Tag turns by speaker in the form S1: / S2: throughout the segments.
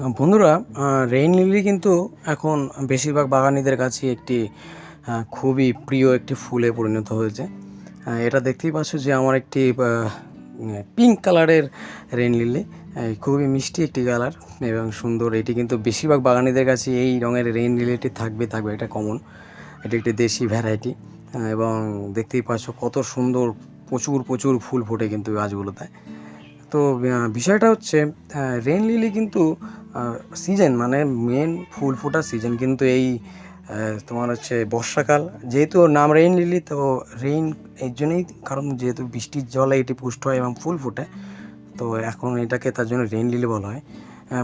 S1: বন্ধুরা rain lily কিন্তু এখন বেশিরভাগ বাগানিদের কাছে একটি খুবই প্রিয় একটি ফুলে পরিণত হয়েছে। এটা দেখতেই পাচ্ছ যে আমার একটি পিঙ্ক কালারের রেইন লিলি খুবই মিষ্টি একটি কালার এবং সুন্দর। এটি কিন্তু বেশিরভাগ বাগানিদের কাছে এই রঙের রেইন লিলিটি থাকবে থাকবে, এটা কমন এটি একটি দেশি ভ্যারাইটি এবং দেখতেই পাচ্ছ কত সুন্দর, প্রচুর প্রচুর ফুল ফোটে কিন্তু গাছগুলোতে। তো বিষয়টা হচ্ছে রেন লিলি কিন্তু সিজন মানে মেন ফুল ফোটার সিজন কিন্তু এই তোমার হচ্ছে বর্ষাকাল। যেহেতু নাম রেইন লিলি তো রেইন এর জন্যই, কারণ যেহেতু বৃষ্টির জলে এটি পুষ্ট হয় এবং ফুল ফোটে, তো এখন এটাকে তার জন্য রেইন লিলি বলা হয়।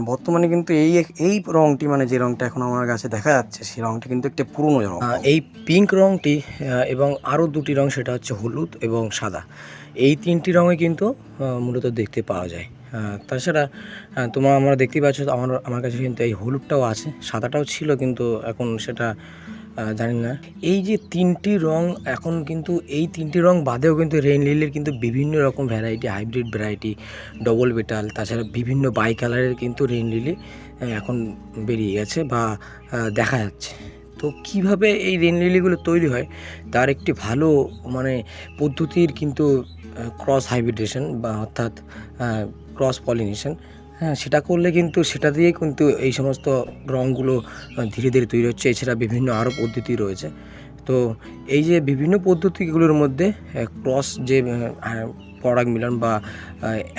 S1: বর্তমানে কিন্তু এই এই রঙটি মানে যে রঙটা এখন আমার কাছে দেখা যাচ্ছে, সেই রঙটি কিন্তু একটি পুরনো রঙ এই পিঙ্ক রঙটি এবং আরও দুটি রঙ সেটা হচ্ছে হলুদ এবং সাদা। এই তিনটি রঙে কিন্তু মূলত দেখতে পাওয়া যায়। তাছাড়া তোমার, আমরা দেখতেই পাচ্ছ, আমার আমার কাছে কিন্তু এই হলুদটাও আছে, সাদাটাও ছিল, কিন্তু এখন সেটা জানি না। এই যে তিনটি রং এখন কিন্তু, এই তিনটি রং বাদেও কিন্তু রেইন লিলির কিন্তু বিভিন্ন রকম variety hybrid variety double petal তাছাড়া বিভিন্ন বাই কালারের কিন্তু রেইন লিলি এখন বেরিয়ে গেছে বা দেখা যাচ্ছে। তো কীভাবে এই রেইন লিলিগুলো তৈরি হয়? তার একটি ভালো মানে পদ্ধতির কিন্তু ক্রস হাইব্রিডেশন বা অর্থাৎ ক্রস পলিনেশন হ্যাঁ সেটা করলে কিন্তু সেটা দিয়েই কিন্তু এই সমস্ত রঙগুলো ধীরে ধীরে তৈরি হচ্ছে। এছাড়া বিভিন্ন আরও পদ্ধতি রয়েছে। তো এই যে বিভিন্ন পদ্ধতিগুলোর মধ্যে ক্রস যে পরাগ মিলন বা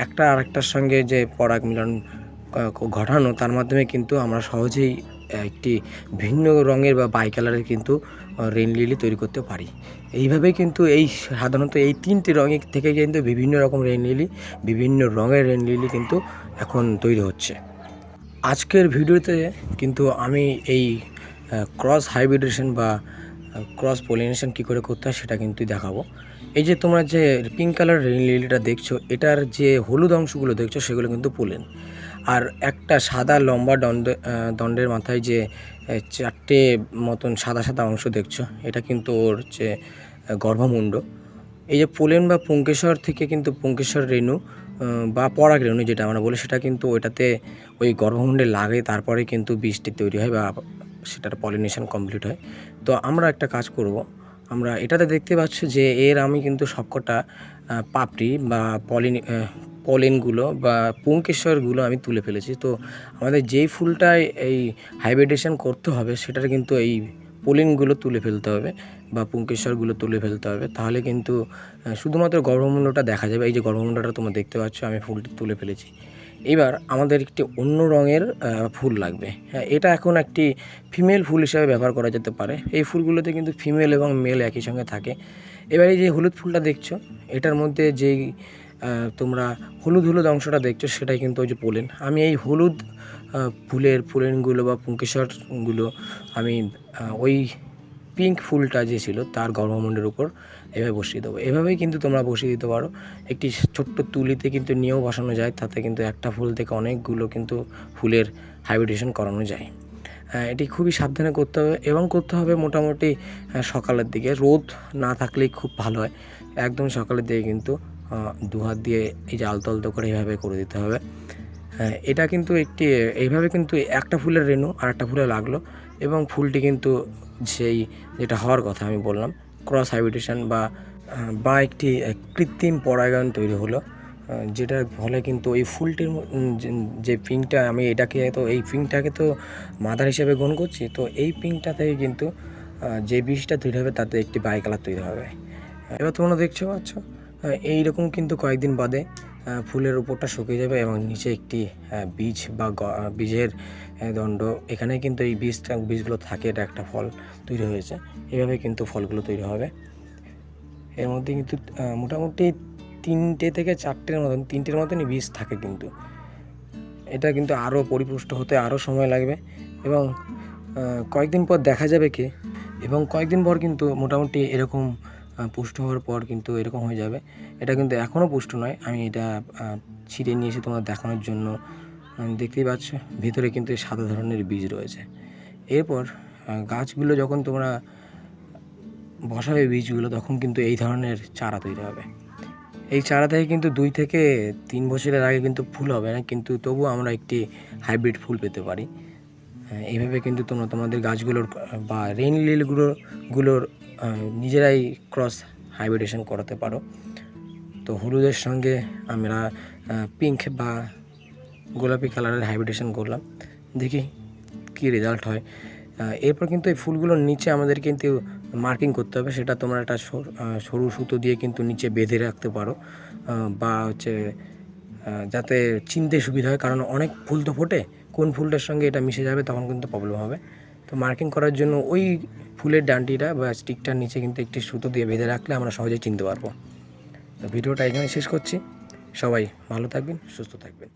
S1: একটা আরেকটার সঙ্গে যে পরাগ মিলন ঘটানো, তার মাধ্যমে কিন্তু আমরা সহজেই একটি ভিন্ন রঙের বা বাই কালারের কিন্তু রেন লিলি তৈরি করতে পারি। এইভাবেই কিন্তু এই সাধারণত এই তিনটি রঙের থেকে কিন্তু বিভিন্ন রকম রেন লিলি বিভিন্ন রঙের রেন লিলি কিন্তু এখন তৈরি হচ্ছে। আজকের ভিডিওতে কিন্তু আমি এই ক্রস হাইব্রিডেশন বা ক্রস পলিনেশন কী করে করতে হয় সেটা কিন্তু দেখাবো। এই যে তোমরা যে পিঙ্ক কালার রেন লিলিটা দেখছ, এটার যে হলুদ অংশগুলো দেখছ, সেগুলো কিন্তু পোলেন আর একটা সাদা লম্বা দণ্ড দণ্ডের মাথায় যে চারটে মতন সাদা সাদা অংশ দেখছ, এটা কিন্তু ওর যে গর্ভমুণ্ড। এই যে পোলেন বা পুঙ্কেশ্বর থেকে কিন্তু পুঙ্কেশ্বর রেণু বা পরাগ রেণু যেটা আমরা বলি, সেটা কিন্তু ওইটাতে ওই গর্ভমুণ্ডে লাগে, তারপরে কিন্তু বীজটি তৈরি হয় বা সেটার পলিনেশন কমপ্লিট হয়। তো আমরা একটা কাজ করব, আমরা এটাতে দেখতে পাচ্ছ যে এর আমি কিন্তু সবকটা পাপড়ি বা পলিন পলেনগুলো বা পুঙ্কেশ্বরগুলো আমি তুলে ফেলেছি। তো আমাদের যেই ফুলটায় এই হাইব্রিডেশন করতে হবে, সেটার কিন্তু এই পোলিনগুলো তুলে ফেলতে হবে বা পুঙ্কেশ্বরগুলো তুলে ফেলতে হবে। তাহলে কিন্তু শুধুমাত্র গর্ভমুণ্ডটা দেখা যাবে। এই যে গর্ভমুণ্ডটা তোমরা দেখতে পাচ্ছ, আমি ফুলটি তুলে ফেলেছি। এবার আমাদের একটি অন্য রঙের ফুল লাগবে। হ্যাঁ এটা এখন একটি ফিমেল ফুল হিসাবে ব্যবহার করা যেতে পারে। এই ফুলগুলোতে কিন্তু ফিমেল এবং মেল একই সঙ্গে থাকে। এবার এই যে হলুদ ফুলটা দেখছ, এটার মধ্যে যেই তোমরা হলুদ হলুদ অংশটা দেখছ, সেটাই কিন্তু ওই যে পোলেন। আমি এই হলুদ ফুলের পোলেনগুলো বা পুঙ্কেশ্বরগুলো আমি ওই পিঙ্ক ফুলটা যে ছিল, তার গর্ভমুণ্ডের উপর এভাবে বসিয়ে দেবো। এভাবেই কিন্তু তোমরা বসিয়ে দিতে পারো। একটি ছোট্ট তুলিতে কিন্তু নিয়েও বসানো যায়, তাতে কিন্তু একটা ফুল থেকে অনেকগুলো কিন্তু ফুলের হাইব্রিডেশন করানো যায়। এটি খুবই সাবধানে করতে হবে এবং করতে হবে মোটামুটি সকালের দিকে। রোদ না থাকলেই খুব ভালো হয়। একদম সকালের দিকে কিন্তু দু হাত দিয়ে এই যে আলতো আলতো করে এইভাবে করে দিতে হবে। হ্যাঁ এটা কিন্তু একটি, এইভাবে কিন্তু একটা ফুলের রেণু আর একটা ফুলে লাগল এবং ফুলটি কিন্তু সেই যেটা হওয়ার কথা আমি বললাম ক্রস হাইব্রিডেশন বা বা একটি কৃত্রিম পরাগায়ন তৈরি হলো যেটার ফলে কিন্তু এই ফুলটির যে- পিঙ্কটা আমি এটাকে তো, এই পিঙ্কটাকে তো মাদার হিসেবে গ্রহণ করছি, তো এই পিঙ্কটা থেকে কিন্তু যে বীজটা তৈরি হবে তাতে একটি বাই কালার তৈরি হবে। এবার তোমরা দেখছ পাচ্ছ এইরকম কিন্তু কয়েকদিন বাদে ফুলের উপরটা শুকিয়ে যাবে এবং নিচে একটি বীজ বা বীজের দণ্ড, এখানে কিন্তু এই বীজটা বীজগুলো থাকে, এটা একটা ফল তৈরি হয়েছে। এভাবে কিন্তু ফলগুলো তৈরি হবে। এর মধ্যে কিন্তু মোটামুটি তিনটে থেকে চারটের মতন, তিনটের মতনই বীজ থাকে কিন্তু। এটা কিন্তু আরও পরিপুষ্ট হতে আরও সময় লাগবে এবং কয়েকদিন পর দেখা যাবে কি, এবং কয়েকদিন পর কিন্তু মোটামুটি এরকম পুষ্ট হওয়ার পর কিন্তু এরকম হয়ে যাবে। এটা কিন্তু এখনও পুষ্ট নয়। আমি এটা ছিঁড়ে নিয়ে এসে তোমার দেখানোর জন্য। দেখতেই পাচ্ছ, ভিতরে কিন্তু সাদা ধরনের বীজ রয়েছে। এরপর গাছগুলো যখন তোমরা বসাবে বীজগুলো, তখন কিন্তু এই ধরনের চারা তৈরি হবে। এই চারা থেকে কিন্তু দুই থেকে তিন বছরের আগে কিন্তু ফুল হবে না, কিন্তু তবুও আমরা একটি হাইব্রিড ফুল পেতে পারি। এইভাবে কিন্তু তোমরা তোমাদের গাছগুলোর বা রেইন লিলগুলোর গুলোর নিজেরাই ক্রস হাইব্রিডেশন করাতে পারো। তো হলুদের সঙ্গে আমরা পিঙ্ক বা গোলাপি কালারের হাইব্রিডেশন করলাম। দেখি কী রেজাল্ট হয়। এরপর কিন্তু এই ফুলগুলোর নিচে আমাদের কিন্তু মার্কিং করতে হবে। সেটা তোমরা একটা সরু সুতো দিয়ে কিন্তু নিচে বেঁধে রাখতে পারো। বা হচ্ছে যাতে চিনতে সুবিধা হয়। কারণ অনেক ফুল তো ফোটে কোন ফুলটার সঙ্গে এটা মিশে যাবে তখন কিন্তু প্রবলেম হবে। তো মার্কিং করার জন্য ওই ফুলের ডান্ডিটা বা স্টিকটার নিচে কিন্তু একটি সুতো দিয়ে বেঁধে রাখলে আমরা সহজে চিনতে পারব। তো ভিডিওটা এখানে শেষ করছি। সবাই ভালো থাকবেন, সুস্থ থাকবেন।